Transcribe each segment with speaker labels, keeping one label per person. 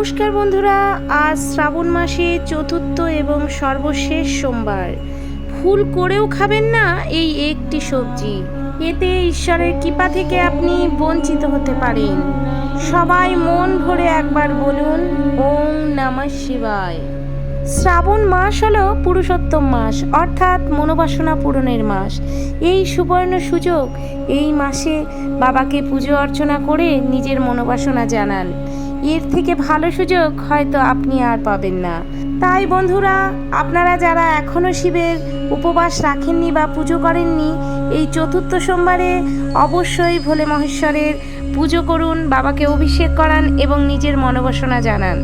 Speaker 1: নমস্কার বন্ধুরা, আজ শ্রাবণ মাসে চতুর্থ এবং সর্বশেষ সোমবার। ভুল করেও খাবেন না এই একটি সবজি। এতে ঈশ্বরের কৃপা থেকে আপনি বঞ্চিত হতে পারেন। সবাই মন ভরে একবার বলুন, ওম নমঃ শিবায়। শ্রাবণ মাস হলো পুরুষোত্তম মাস, অর্থাৎ মনোবাসনা পূরণের মাস। এই সুবর্ণ সুযোগ, এই মাসে বাবাকে পুজো অর্চনা করে নিজের মনোবাসনা জানান। এর থেকে ভালো সুযোগ হয়তো আপনি আর পাবেন না। তাই বন্ধুরা, আপনারা যারা এখনও শিবের উপবাস রাখেননি বা পুজো করেননি, এই চতুর্থ সোমবারে অবশ্যই ভোলে মহেশ্বরের পুজো করুন, বাবাকে অভিষেক করান এবং নিজের মনোবাসনা জানান।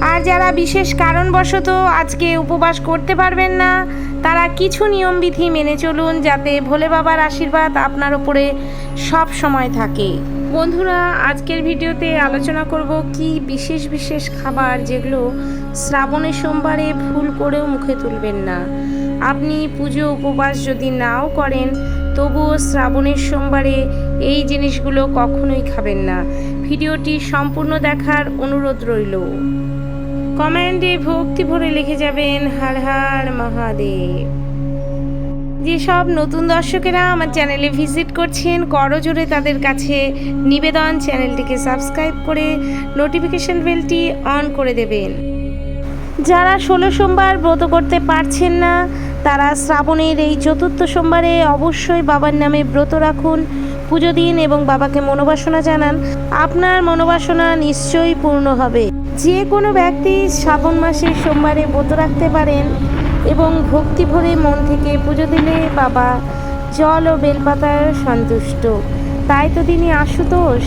Speaker 1: আর যারা বিশেষ কারণবশত আজকে উপবাস করতে পারবেন না, তারা কিছু নিয়মবিধি মেনে চলুন যাতে ভোলে বাবার আশীর্বাদ আপনার ওপরে সব সময় থাকে। বন্ধুরা, আজকের ভিডিওতে আলোচনা করব কি বিশেষ বিশেষ খাবার যেগুলো শ্রাবণের সোমবারে ভুল করেও মুখে তুলবেন না। আপনি পুজো উপবাস যদি নাও করেন, তবুও শ্রাবণের সোমবারে এই জিনিসগুলো কখনোই খাবেন না। ভিডিওটি সম্পূর্ণ দেখার অনুরোধ রইল। কমেন্টে ভক্তি ভরে লিখে যাবেন, হর হর মহাদেব। যেসব নতুন দর্শকেরা আমার চ্যানেলে ভিজিট করছেন করজোরে তাদের কাছে নিবেদন। চ্যানেলটিকে সাবস্ক্রাইব করে নোটিফিকেশন বেলটি অন করে দেবেন। যারা ষোলো সোমবার ব্রত করতে পারছেন না, তারা শ্রাবণের এই চতুর্থ সোমবারে অবশ্যই বাবার নামে ব্রত রাখুন, পুজো দিন এবং বাবাকে মনোবাসনা জানান। আপনার মনোবাসনা নিশ্চয়ই পূর্ণ হবে। যে কোনো ব্যক্তি শ্রাবণ মাসের সোমবারে ব্রত রাখতে পারেন এবং ভক্তি ভরে মন থেকে পুজো দিলে বাবা জল ও বেলপাতায় সন্তুষ্ট। তাই তো তিনি আশুতোষ।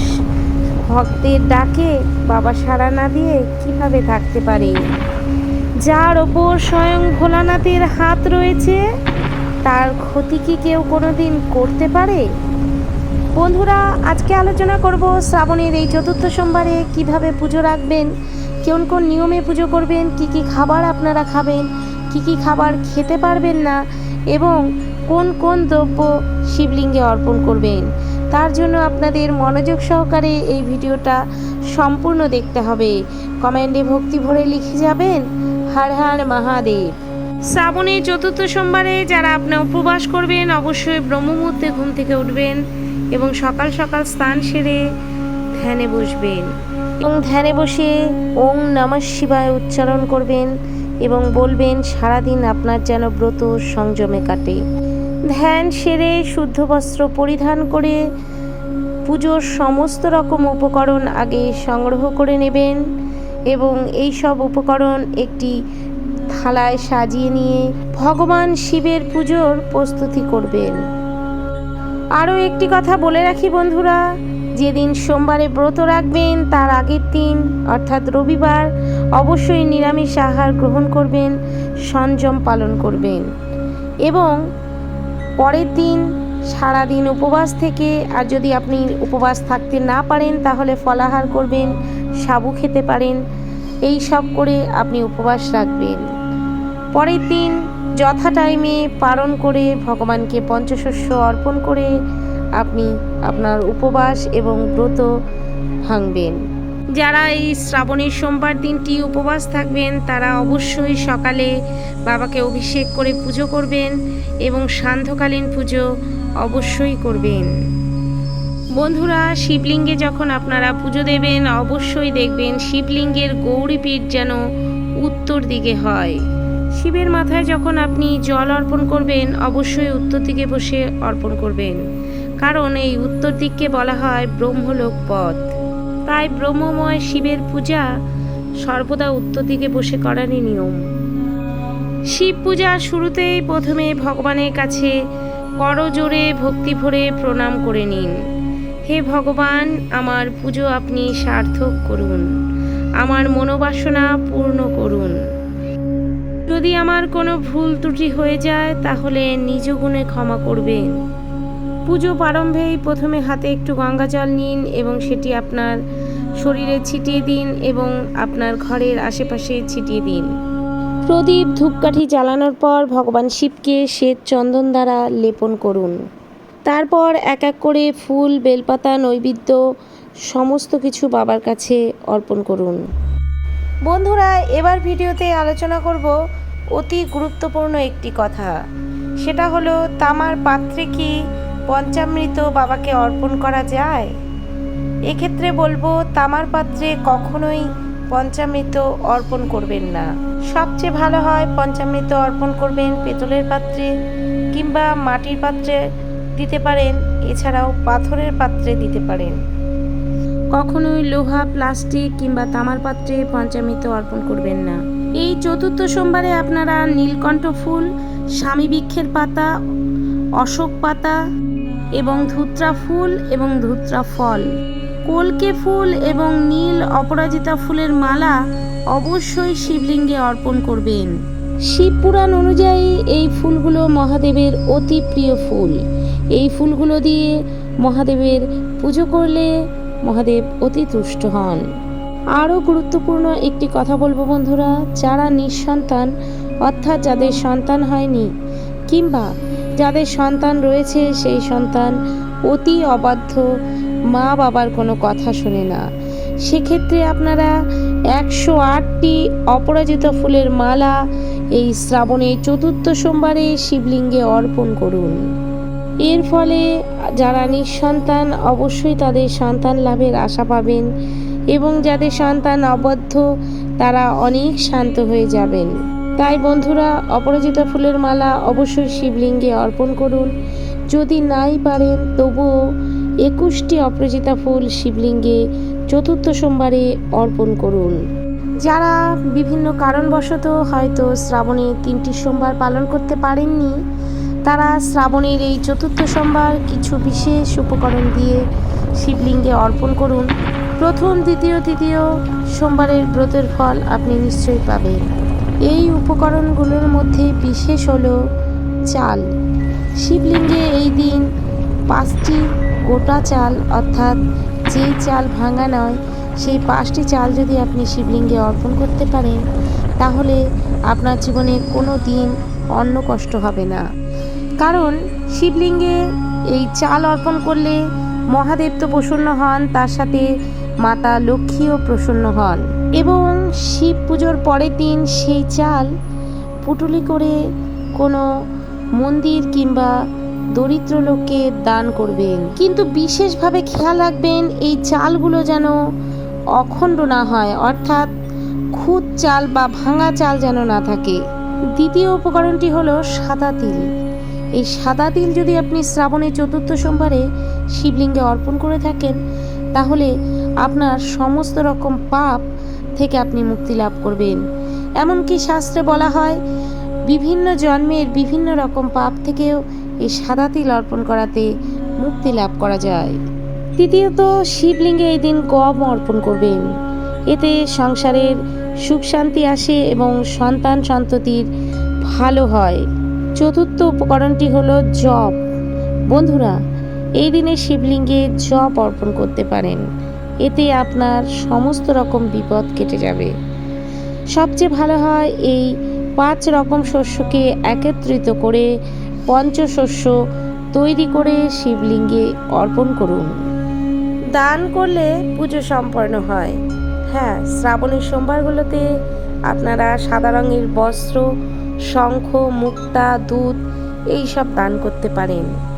Speaker 1: ভক্তের ডাকে বাবা সাড়া না দিয়ে কীভাবে থাকতে পারে? যার ওপর স্বয়ং ভোলানাথের হাত রয়েছে, তার ক্ষতি কি কেউ কোনোদিন করতে পারে? বন্ধুরা, আজকে আলোচনা করব শ্রাবণের এই চতুর্থ সোমবারে কীভাবে পুজো রাখবেন কোন কোন নিয়মে পুজো করবেন, কি কি খাবার আপনারা খাবেন কি কি খাবার খেতে পারবেন না এবং কোন কোন দ্রব্য শিবলিঙ্গে অর্পণ করবেন, তার জন্য আপনাদের মনোযোগ সহকারে এই ভিডিওটা সম্পূর্ণ দেখতে হবে। কমেন্টে ভক্তি ভরে লিখে যাবেন, হর হর মহাদেব। শ্রাবণের চতুর্থ সোমবারে যারা আপনি উপবাস করবেন, অবশ্যই ব্রহ্মমুহূর্তে ঘুম থেকে উঠবেন এবং সকাল সকাল স্নান সেরে ধ্যানে বসবেন। এবং ধ্যানে বসে ওম নমঃ শিবায় উচ্চারণ করবেন। এবং বলবেন, সারাদিন আপনার যেন ব্রত সংযমে কাটে। ধ্যান সেরে, শুদ্ধ বস্ত্র পরিধান করে, পুজোর সমস্ত রকম উপকরণ আগে সংগ্রহ করে নেবেন এবং এই সব উপকরণ একটি থালায় সাজিয়ে নিয়ে ভগবান শিবের পুজোর প্রস্তুতি করবেন। আরও একটি কথা বলে রাখি বন্ধুরা যেদিন সোমবারে ব্রত রাখবেন, তার আগের দিন, অর্থাৎ রবিবার, অবশ্যই নিরামিষ আহার গ্রহণ করবেন সংযম পালন করবেন। এবং পরের দিন সারাদিন উপবাস থেকে, আর যদি আপনি উপবাস থাকতে না পারেন, তাহলে ফলাহার করবেন, সাবু খেতে পারেন, এই সব করে আপনি উপবাস রাখবেন। পরের দিন যথা টাইমে পালন করে ভগবানকে পঞ্চশস্য অর্পণ করে আপনি আপনার উপবাস এবং ব্রত ভাঙবেন। যারা এই শ্রাবণের সোমবার দিনটি উপবাস থাকবেন, তারা অবশ্যই সকালে বাবাকে অভিষেক করে পুজো করবেন এবং সান্ধ্যকালীন পুজো অবশ্যই করবেন। বন্ধুরা, শিবলিঙ্গে যখন আপনারা পুজো দেবেন, অবশ্যই দেখবেন শিবলিঙ্গের গৌরীপীঠ যেন উত্তর দিকে হয়। শিবের মাথায় যখন আপনি জল অর্পণ করবেন, অবশ্যই উত্তর দিকে বসে অর্পণ করবেন। কারণ এই উত্তর দিককে বলা হয় ব্রহ্মলোক পথ। তাই ব্রহ্মময় শিবের পূজা সর্বদা উত্তর দিকে বসে করারই নিয়ম। শিব পূজা শুরুতেই প্রথমে ভগবানের কাছে করজোরে ভক্তি ভরে প্রণাম করে নিন। হে ভগবান, আমার পুজো আপনি সার্থক করুন। আমার মনোবাসনা পূর্ণ করুন। যদি আমার কোনো ভুল ত্রুটি হয়ে যায়, তাহলে নিজ গুণে ক্ষমা করবেন। পুজো প্রারম্ভেই প্রথমে হাতে একটু গঙ্গা জল নিন এবং সেটি আপনার শরীরে ছিটিয়ে দিন এবং আপনার ঘরের আশেপাশে ছিটিয়ে দিন। প্রদীপ ধূপকাঠি জ্বালানোর পর ভগবান শিবকে শ্বেত চন্দন দ্বারা লেপন করুন। তারপর এক এক করে ফুল, বেলপাতা, নৈবেদ্য, সমস্ত কিছু বাবার কাছে অর্পণ করুন। বন্ধুরা, এবার ভিডিওতে আলোচনা করব অতি গুরুত্বপূর্ণ একটি কথা। সেটা হলো, তামার পাত্রে কি পঞ্চামৃত বাবাকে অর্পণ করা যায়? এক্ষেত্রে বলব, তামার পাত্রে কখনোই পঞ্চামৃত অর্পণ করবেন না। সবচেয়ে ভালো হয় পঞ্চামৃত অর্পণ করবেন পেতলের পাত্রে কিংবা মাটির পাত্রে দিতে পারেন, এছাড়াও পাথরের পাত্রে দিতে পারেন। কখনোই লোহা, প্লাস্টিক কিংবা তামার পাত্রে পঞ্চামৃত অর্পণ করবেন না। এই চতুর্থ সোমবারে আপনারা নীলকণ্ঠ ফুল, স্বামী বৃক্ষের পাতা, অশোক পাতা এবং ধুত্রা ফুল এবং ধুত্রা ফল। কলকে ফুল এবং নীল অপরাজিতা ফুলের মালা অবশ্যই শিবলিঙ্গে অর্পণ করবেন। শিব পুরাণ অনুযায়ী এই ফুলগুলো মহাদেবের অতি প্রিয় ফুল। এই ফুলগুলো দিয়ে মহাদেবের পুজো করলে মহাদেব অতি তুষ্ট হন। আরও গুরুত্বপূর্ণ একটি কথা বলব বন্ধুরা, যারা নিঃসন্তান, অর্থাৎ যাদের সন্তান হয়নি, কিংবা যাদের সন্তান রয়েছে, সেই সন্তান অতি অবাধ্য মা বাবার কোনো কথা শোনে না। সেক্ষেত্রে আপনারা একশো আটটি অপরাজিত ফুলের মালা এই শ্রাবণে চতুর্থ সোমবারে শিবলিঙ্গে অর্পণ করুন। এর ফলে যারা নিঃসন্তান, অবশ্যই তাদের সন্তান লাভের আশা পাবেন এবং যাদের সন্তান অবদ্ধ তারা অনেক শান্ত হয়ে যাবেন। তাই বন্ধুরা, অপরাজিতা ফুলের মালা অবশ্যই শিবলিঙ্গে অর্পণ করুন। যদি নাই পারেন, তবুও একুশটি অপরাজিতা ফুল শিবলিঙ্গে চতুর্থ সোমবারে অর্পণ করুন। যারা বিভিন্ন কারণবশত হয়তো শ্রাবণে তিনটি সোমবার পালন করতে পারেননি, তারা শ্রাবণের এই চতুর্থ সোমবার কিছু বিশেষ উপকরণ দিয়ে শিবলিঙ্গে অর্পণ করুন। প্রথম, দ্বিতীয়, তৃতীয় সোমবারের ব্রতের ফল আপনি নিশ্চয়ই পাবেন। এই উপকরণগুলোর মধ্যে বিশেষ হলো চাল। শিবলিঙ্গে এই দিন পাঁচটি গোটা চাল, অর্থাৎ যেই চাল ভাঙা নয়, সেই পাঁচটি চাল যদি আপনি শিবলিঙ্গে অর্পণ করতে পারেন, তাহলে আপনার জীবনে কোনো দিন অন্ন কষ্ট হবে না। কারণ শিবলিঙ্গে এই চাল অর্পণ করলে মহাদেব তো প্রসন্ন হন, তার সাথে মাতা লক্ষ্মীও প্রসন্ন হন। এবং শিব পুজোর পরের দিন সেই চাল পুটুলি করে কোনো মন্দির কিংবা দরিদ্র লোককে দান করবেন। কিন্তু বিশেষভাবে খেয়াল রাখবেন, এই চালগুলো যেন অখণ্ড না হয়, অর্থাৎ খুদ চাল বা ভাঙা চাল যেন না থাকে। দ্বিতীয় উপকরণটি হলো সাদা তিল। এই সাদা তিল যদি আপনি শ্রাবণের চতুর্থ সোমবারে শিবলিঙ্গে অর্পণ করে থাকেন, তাহলে আপনার সমস্ত রকম পাপ থেকে আপনি মুক্তি লাভ করবেন। এমনকি শাস্ত্রে বলা হয়, বিভিন্ন জন্মের বিভিন্ন রকম পাপ থেকেও এই সাদা তিল অর্পণ করাতে মুক্তি লাভ করা যায়। তৃতীয়ত, শিবলিঙ্গে এই দিন গম অর্পণ করবেন। এতে সংসারের সুখ শান্তি আসে এবং সন্তান সন্ততির ভালো হয়। চতুর্থ উপকরণটি হলো জপ। বন্ধুরা, এই দিনে শিবলিঙ্গে জপ অর্পণ করতে পারেন। এতে আপনার সমস্ত রকম বিপদ কেটে যাবে। সবচেয়ে ভালো হয় এই পাঁচ রকম শস্যকে একত্রিত করে পঞ্চশস্য তৈরি করে শিবলিঙ্গে অর্পণ করুন। দান করলে পুজো সম্পন্ন হয়। হ্যাঁ শ্রাবণের সোমবারগুলোতে আপনারা সাদা রঙের বস্ত্র, শঙ্খ, মুক্তা, দুধ এই সব দান করতে পারেন।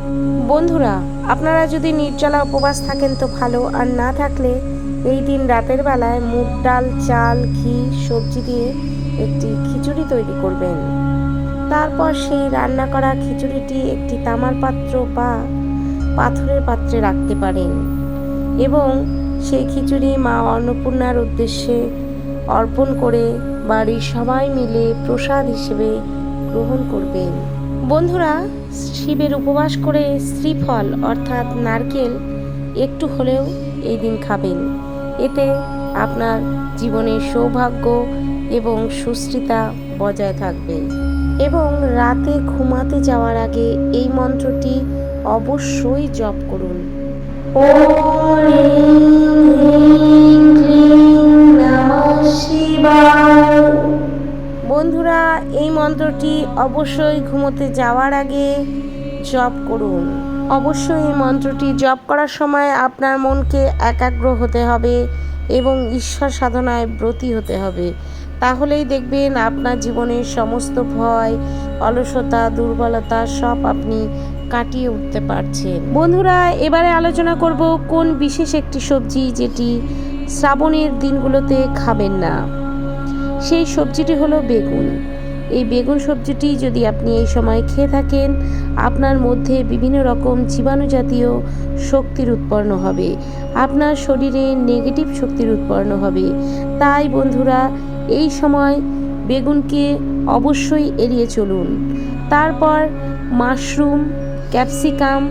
Speaker 1: বন্ধুরা, আপনারা যদি নির্জলা উপবাস থাকেন তো ভালো, আর না থাকলে এই দিন রাতের বেলায় মুগ ডাল, চাল, ঘি, সবজি দিয়ে একটি খিচুড়ি তৈরি করবেন। তারপর সেই রান্না করা খিচুড়িটি একটি তামার পাত্র বা পাথরের পাত্রে রাখতে পারেন। এবং সেই খিচুড়ি মা অন্নপূর্ণার উদ্দেশ্যে অর্পণ করে বাড়ির সবাই মিলে প্রসাদ হিসেবে গ্রহণ করবেন। বন্ধুরা, শিবের উপবাস করে শ্রীফল, অর্থাৎ নারকেল, একটু হলেও এই দিন খাবেন। এতে আপনার জীবনের সৌভাগ্য এবং সুস্থিতা বজায় থাকবে। এবং রাতে ঘুমাতে যাওয়ার আগে এই মন্ত্রটি অবশ্যই জপ করুন। বন্ধুরা, এই মন্ত্রটি অবশ্যই ঘুমোতে যাওয়ার আগে জপ করুন। অবশ্যই এই মন্ত্রটি জপ করার সময় আপনার মনকে একাগ্র হতে হবে এবং ঈশ্বর সাধনায় ব্রতী হতে হবে। তাহলেই দেখবেন আপনার জীবনের সমস্ত ভয়, অলসতা, দুর্বলতা সব আপনি কাটিয়ে উঠতে পারছেন। বন্ধুরা, এবারে আলোচনা করব কোন বিশেষ একটি সবজি যেটি শ্রাবণের দিনগুলোতে খাবেন না। সেই সবজিটি হলো বেগুন। এই বেগুন সবজিটি যদি আপনি এই সময় খেয়ে থাকেন, আপনার মধ্যে বিভিন্ন রকম জীবাণু জাতীয় শক্তির উৎপন্ন হবে। আপনার শরীরে নেগেটিভ শক্তির উৎপন্ন হবে। তাই বন্ধুরা, এই সময় বেগুনকে অবশ্যই এড়িয়ে চলুন। তারপর মাশরুম, ক্যাপসিকাম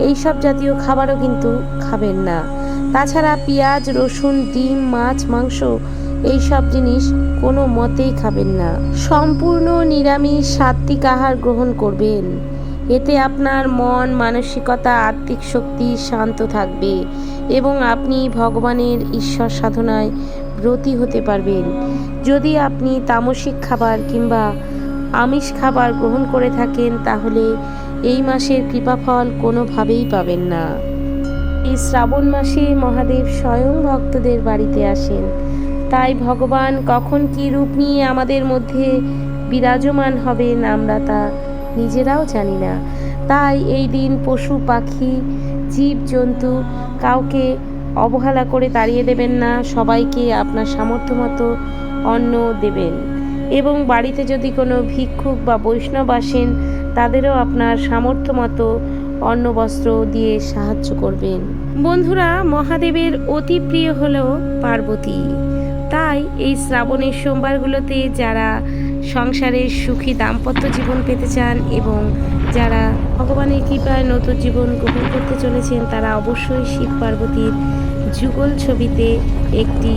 Speaker 1: এইসব জাতীয় খাবারও কিন্তু খাবেন না। তাছাড়া পেঁয়াজ, রসুন, ডিম, মাছ, মাংস এই সব জিনিস কোনো মতেই খাবেন না। সম্পূর্ণ নিরামিষ সাত্বিক আহার গ্রহণ করবেন। এতে আপনার মন, মানসিকতা, আত্মিক শক্তি শান্ত থাকবে এবং আপনি ভগবানের ঈশ্বর সাধনায় ব্রতী হতে পারবেন। যদি আপনি তামসিক খাবার কিংবা আমিষ খাবার গ্রহণ করে থাকেন, তাহলে এই মাসের কৃপাফল কোনোভাবেই পাবেন না। এই শ্রাবণ মাসে মহাদেব স্বয়ং ভক্তদের বাড়িতে আসেন। তাই ভগবান কখন কী রূপ নিয়ে আমাদের মধ্যে বিরাজমান হবেন আমরা তা নিজেরাও জানি না। তাই এই দিন পশু, পাখি, জীব, জন্তু কাউকে অবহেলা করে তাড়িয়ে দেবেন না, সবাইকে আপনার সামর্থ্য মতো অন্ন দেবেন। এবং বাড়িতে যদি কোনো ভিক্ষুক বা বৈষ্ণব আসেন, তাদেরও আপনার সামর্থ্য মতো অন্ন, বস্ত্র দিয়ে সাহায্য করবেন। বন্ধুরা, মহাদেবের অতি প্রিয় হল পার্বতী। তাই এই শ্রাবণের সোমবারগুলোতে যারা সংসারের সুখী দাম্পত্য জীবন পেতে চান এবং যারা ভগবানের কৃপায় নতুন জীবন গ্রহণ করতে চলেছেন, তারা অবশ্যই শিব পার্বতীর যুগল ছবিতে একটি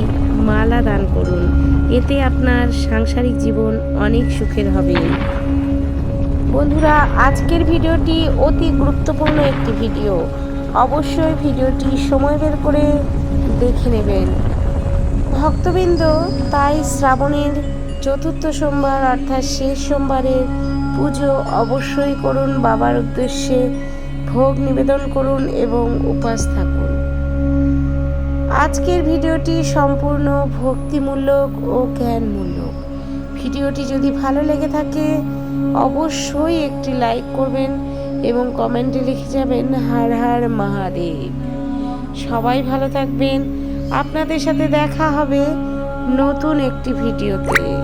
Speaker 1: মালা দান করুন। এতে আপনার সাংসারিক জীবন অনেক সুখের হবে। বন্ধুরা, আজকের ভিডিওটি অতি গুরুত্বপূর্ণ একটি ভিডিও। অবশ্যই ভিডিওটি সময় বের করে দেখে নেবেন। ভক্তবৃন্দ, তাই শ্রাবণের চতুর্থ সোমবার অর্থাৎ শেষ সোমবারের পুজো অবশ্যই করুন, বাবার উদ্দেশ্যে ভোগ নিবেদন করুন এবং উপাস থাকুন। আজকের ভিডিওটি সম্পূর্ণ ভক্তিমূলক ও জ্ঞানমূলক। ভিডিওটি যদি ভালো লেগে থাকে, অবশ্যই একটি লাইক করবেন এবং কমেন্টে লিখে যাবেন, হার হার মহাদেব। সবাই ভালো থাকবেন। আপনাদের সাথে দেখা হবে নতুন একটি ভিডিওতে।